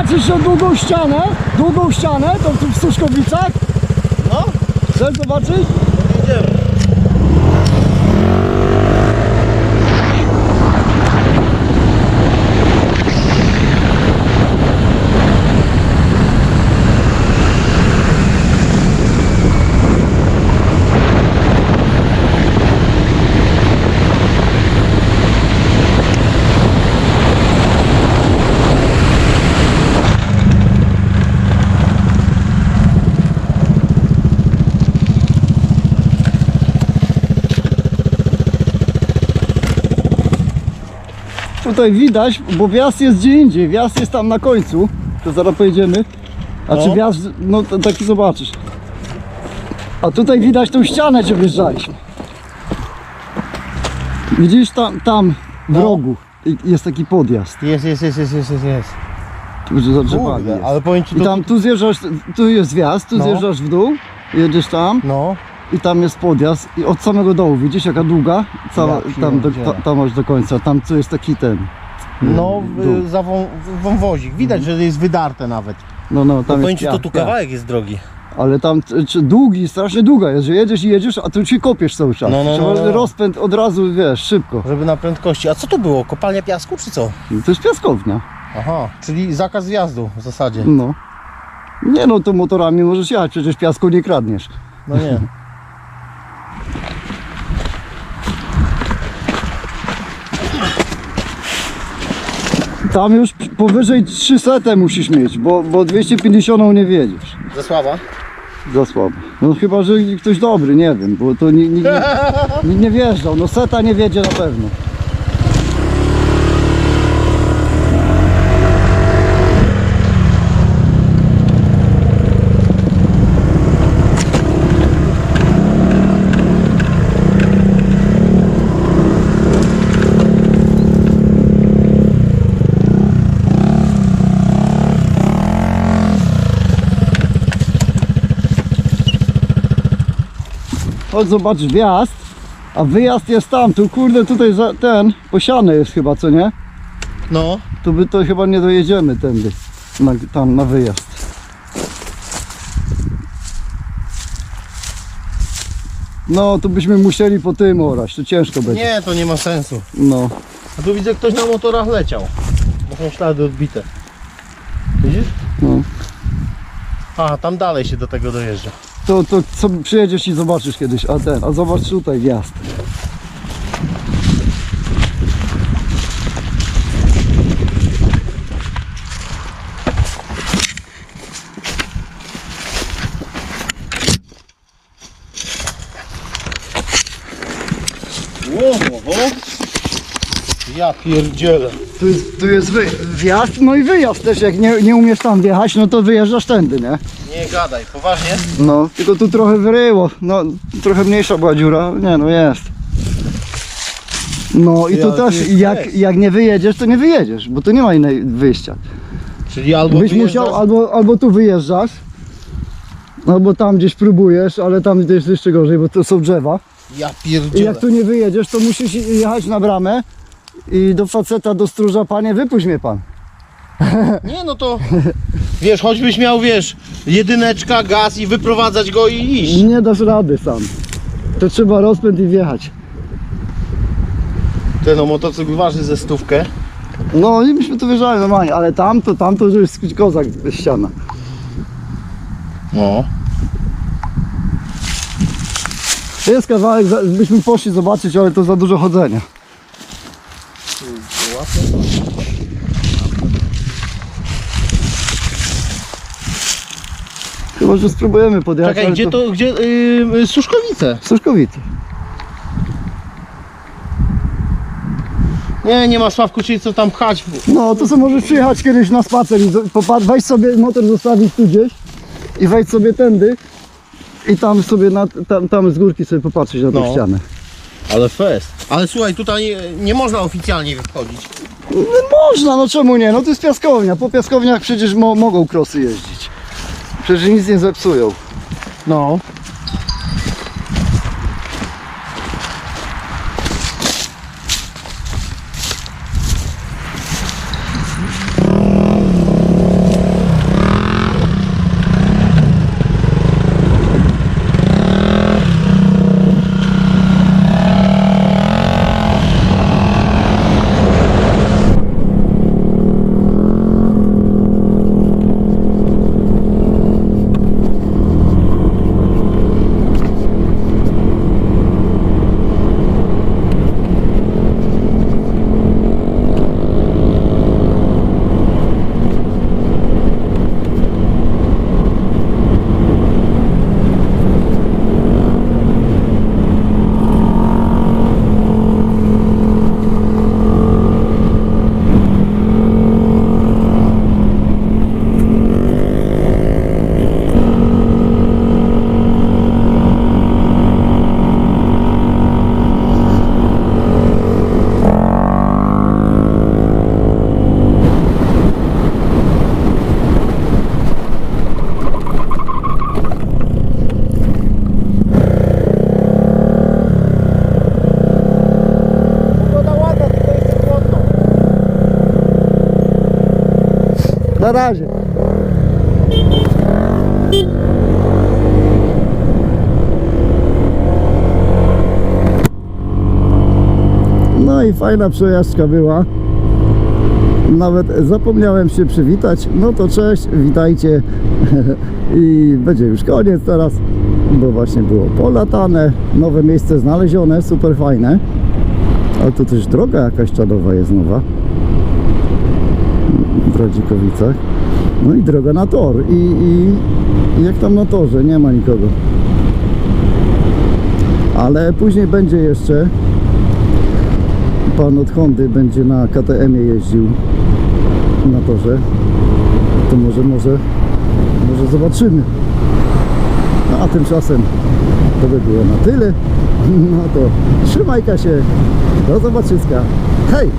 zobaczysz tą długą ścianę, długą ścianę, tą tu w Suszkowicach? No, Chcesz zobaczyć? idziemy. Tutaj widać, bo wjazd jest gdzie indziej, wjazd jest tam na końcu, to zaraz pojedziemy. A czy No. wjazd, no to taki zobaczysz. A tutaj widać tą ścianę, gdzie wjeżdżaliśmy. Widzisz tam, tam w No. rogu jest taki podjazd, Jest, jest, jest, jest, jest, jest, jest. tu że za drzewami Kurde, jest. ale powiem ci I to... tam tu zjeżdżasz, tu jest wjazd, tu No. zjeżdżasz w dół, jedziesz tam No, i tam jest podjazd i od samego dołu, widzisz jaka długa? Cała, Ja tam, do, ta, tam aż do końca, tam tu jest taki ten. no dół. za wą, wąwozik. Widać, że jest wydarte nawet. No, no, To tam powiem jest ci, to tu piach. kawałek jest drogi. Ale tam długi, strasznie długa jest, że jedziesz i jedziesz, a tu się kopiesz cały czas. No, no, Trzeba no, no. rozpęd od razu, wiesz, szybko. Żeby na prędkości. A co to było? Kopalnia piasku czy co? To jest piaskownia. Aha, czyli zakaz wjazdu w zasadzie. No. Nie no, to motorami możesz jechać, przecież piasku nie kradniesz. No nie. Tam już powyżej 300 musisz mieć, bo, bo 250 nie wiedziesz. Ze sława? Za słabo. No chyba, że ktoś dobry, nie wiem, bo to nikt nie, nie, nie wjeżdżał. No seta nie wiedzie na pewno. Chodź zobaczysz wjazd, a wyjazd jest tam, tu kurde tutaj za, ten, posiane jest chyba, co nie? No. To by to chyba nie dojedziemy tędy, na, tam na wyjazd. No, to byśmy musieli po tym orać, to ciężko będzie. Nie, to nie ma sensu. No, A tu widzę, ktoś na motorach leciał. Bo są ślady odbite. Widzisz? no. A, tam dalej się do tego dojeżdża. To, to co, przyjedziesz i zobaczysz kiedyś, a ten, a zobacz tutaj wjazd. Łowo, Ja pierdzielę. Tu jest, tu jest wy, wjazd, no i wyjazd też, jak nie, nie umiesz tam wjechać, no to wyjeżdżasz tędy, nie? Nie gadaj, poważnie? No, tylko tu trochę wyryło. No, trochę mniejsza była dziura. Nie, no jest. No i tu też, jest jak, jak nie wyjedziesz, to nie wyjedziesz, bo tu nie ma innej wyjścia. Czyli albo Byś wyjeżdżasz- musiał, albo, albo tu wyjeżdżasz, albo tam gdzieś próbujesz, ale tam to jest jeszcze gorzej, bo to są drzewa. Ja I pierdzielę. jak tu nie wyjedziesz, to musisz jechać na bramę i do faceta, do stróża, panie, wypuść mnie pan. Nie no to... Wiesz, choćbyś miał, wiesz, jedyneczka, gaz i wyprowadzać go i iść. Nie dasz rady sam. To trzeba rozpęd i wjechać. Ten no, motocykl waży ze stówkę. No i myśmy tu wyjeżdżali normalnie, ale tam to, tam to już jest kozak ściana. No. Jest kawałek, byśmy poszli zobaczyć, ale to za dużo chodzenia. Chyba, że spróbujemy podjechać. Czekaj, ale gdzie to, gdzie, yy, Suszkowice. Suszkowice. Nie, nie ma Sławku, czyli co tam pchać. No, to sobie możesz przyjechać kiedyś na spacer i popatrz, weź sobie motor zostawić tu gdzieś i wejdź sobie tędy i tam sobie, na, tam, tam z górki sobie popatrzeć na tą No. ścianę. Ale fest. Ale słuchaj, tutaj nie, nie można oficjalnie wchodzić. No, można, no czemu nie? No to jest piaskownia. Po piaskowniach przecież mo mogą krosy jeździć. Przecież nic nie zepsują. No. Na razie. No i fajna przejażdżka była. Nawet zapomniałem się przywitać. No to cześć, witajcie. I będzie już koniec teraz, bo właśnie było polatane, nowe miejsce znalezione, super fajne. Ale to też droga jakaś czadowa jest nowa. W Radzikowicach. No i droga na tor. I, i, i jak tam na torze, nie ma nikogo. Ale później będzie jeszcze pan od Hondy będzie na KTM-ie jeździł na torze. To może, może, może zobaczymy. No a tymczasem to by było na tyle. No to trzymaj się. Do zobaczyska. Hej!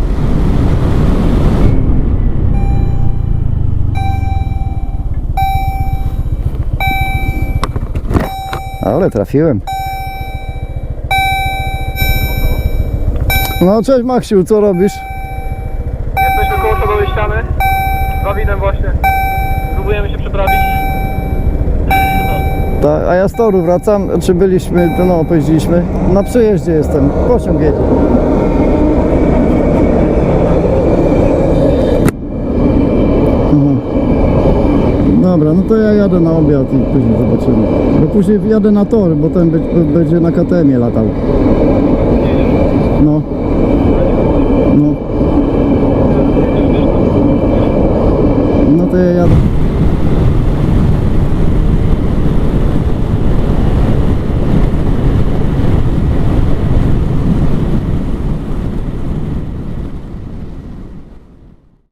Ale trafiłem. No cześć Maksiu, co robisz? Jesteśmy koło przodowej ściany. Z Dawidem właśnie. Próbujemy się przeprawić. Ta, a ja z toru wracam, czy byliśmy, no pojeździliśmy. Na przejeździe jestem, pociąg jedzie. Dobra, no to ja jadę na obiad i później zobaczymy. Bo później jadę na tor, bo ten będzie na KTM-ie latał. No. No. No to ja jadę.